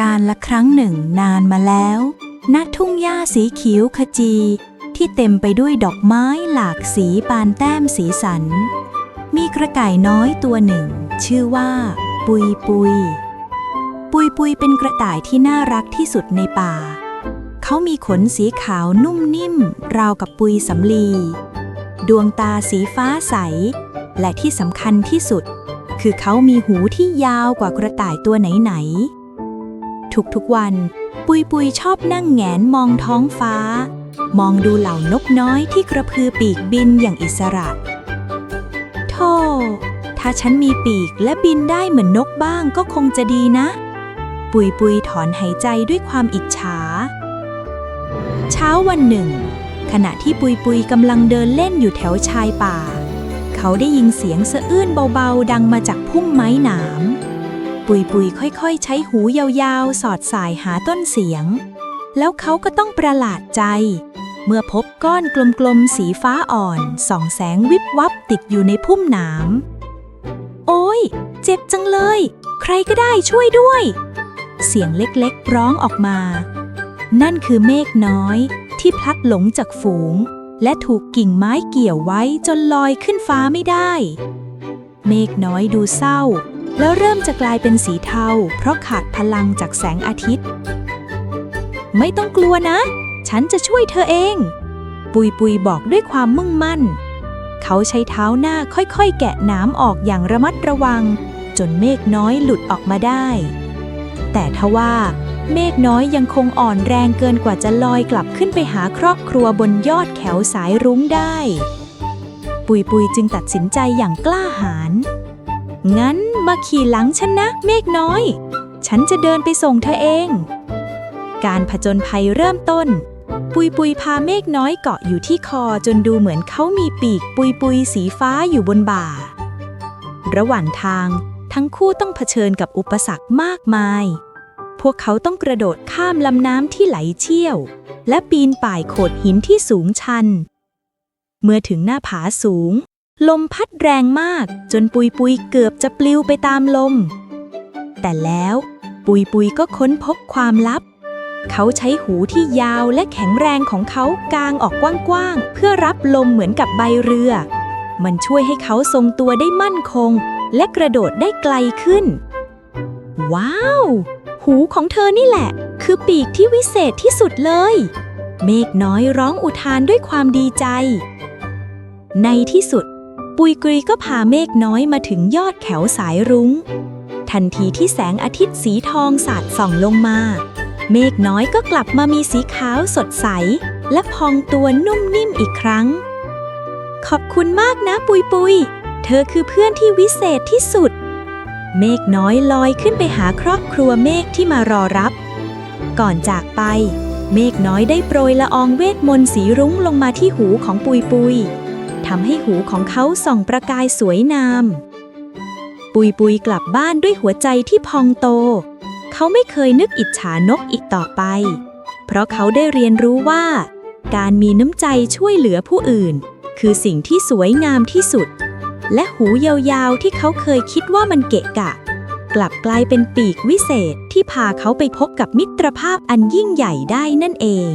การละครั้งหนึ่งนานมาแล้วณทุ่งหญ้าสีเขียวขจี ที่เต็มไปด้วยดอกไม้หลากสีปานแต้มสีสัน มีกระต่น้อยตัวหนึ่ง ชื่อว่า ปุยปุย ปุยปุยเป็นกระต่ายที่น่ารักที่สุดในป่า เขามีขนสีขาวนุ่มนิ่ม ราวกับปุยสำลี ดวงตาสีฟ้าใส และที่สำคัญที่สุด คือเขามีหูที่ยาวกว่ากระต่ายตัวไหนๆ ทุกๆวัน ปุยปุยชอบนั่งแงนมองท้องฟ้า มองดูเหล่านกน้อยที่กระพือปีกบินอย่างอิสระโธ่ถ้าฉันมีปีกและบินได้เหมือนนกบ้างก็คงจะดีนะ ปุยปุยถอนหายใจด้วยความอิจฉา เช้าวันหนึ่ง ขณะที่ปุยปุยกำลังเดินเล่นอยู่แถวชายป่า เขาได้ยินเสียงสะอื้นเบาๆ ดังมาจากพุ่มไม้หนาม ปุยปุยค่อยๆ ใช้หูยาวๆ สอดสายหาต้นเสียง แล้วเขาก็ต้องประหลาดใจ เมื่อพบก้อนกลมๆ สีฟ้าอ่อนส่องแสงวิบวับติดอยู่ในพุ่มหนามโอ้ย เจ็บจังเลย ใครก็ได้ช่วยด้วย เสียงเล็กๆ ร้องออกมา นั่นคือเมฆน้อยที่พลัดหลงจากฝูง และถูกกิ่งไม้เกี่ยวไว้จนลอยขึ้นฟ้าไม่ได้ เมฆน้อยดูเศร้า แล้วเริ่มจะกลายเป็นสีเทา เพราะขาดพลังจากแสงอาทิตย์ ไม่ต้องกลัวนะ ฉันจะช่วยเธอเอง ปุยปุยบอกด้วยความมุ่งมั่น เขาใช้เท้าหน้าค่อยๆ แกะน้ำออกอย่างระมัดระวัง จนเมฆน้อยหลุดออกมาได้ แต่ทว่าเมฆน้อยยังคงอ่อนแรงเกินกว่าจะลอยกลับขึ้นไปหาครอบครัวบนยอดแขวสายรุ้งได้ ปุยปุยจึงตัดสินใจอย่างกล้าหาญงั้น มาขี่หลังฉันนะ เมฆน้อย ฉันจะเดินไปส่งเธอเอง การผจญภัยเริ่มต้น ปุยปุยพาเมฆน้อยเกาะอยู่ที่คอจนดูเหมือนเขามีปีกปุยปุยสีฟ้าอยู่บนบ่า ระหว่างทาง ทั้งคู่ต้องเผชิญกับอุปสรรคมากมาย พวกเขาต้องกระโดดข้ามลำน้ำที่ไหลเชี่ยว และปีนป่ายโขดหินที่สูงชัน เมื่อถึงหน้าผาสูง ลมพัดแรงมากจนปุยปุยเกือบจะปลิวไปตามลม แต่แล้วปุยปุยก็ค้นพบความลับ เขาใช้หูที่ยาวและแข็งแรงของเขากางออกกว้างๆ เพื่อรับลมเหมือนกับใบเรือ มันช่วยให้เขาทรงตัวได้มั่นคง และกระโดดได้ไกลขึ้น ว้าว หูของเธอนี่แหละ คือปีกที่วิเศษที่สุดเลย เมฆน้อยร้องอุทานด้วยความดีใจ ในที่สุด ปุยกรีก็พาเมฆน้อยมาถึงยอดแขวสายรุง้ง ทันทีที่แสงอาทิตย์สีทองสาดส่องลงมา เมฆน้อยก็กลับมามีสีขาวสดใส และพองตัวนุ่มนิ่มอีกครั้ง ขอบคุณมากนะปุยปุย เธอคือเพื่อนที่วิเศษที่สุด เมฆน้อยลอยขึ้นไปหาครอบครัวเมฆที่มารอรับ ก่อนจากไป เมฆน้อยได้โปรยละอองเวทมนต์สีรุ้งลงมาที่หูของปุยปุย ทำให้หูของเขาส่องประกายสวยงาม ปุยปุยกลับบ้านด้วยหัวใจที่พองโต เขาไม่เคยนึกอิจฉานกอีกต่อไป เพราะเขาได้เรียนรู้ว่า การมีน้ำใจช่วยเหลือผู้อื่น คือสิ่งที่สวยงามที่สุด และหูยาวๆที่เขาเคยคิดว่ามันเกะกะ กลับกลายเป็นปีกวิเศษที่พาเขาไปพบกับมิตรภาพอันยิ่งใหญ่ได้นั่นเอง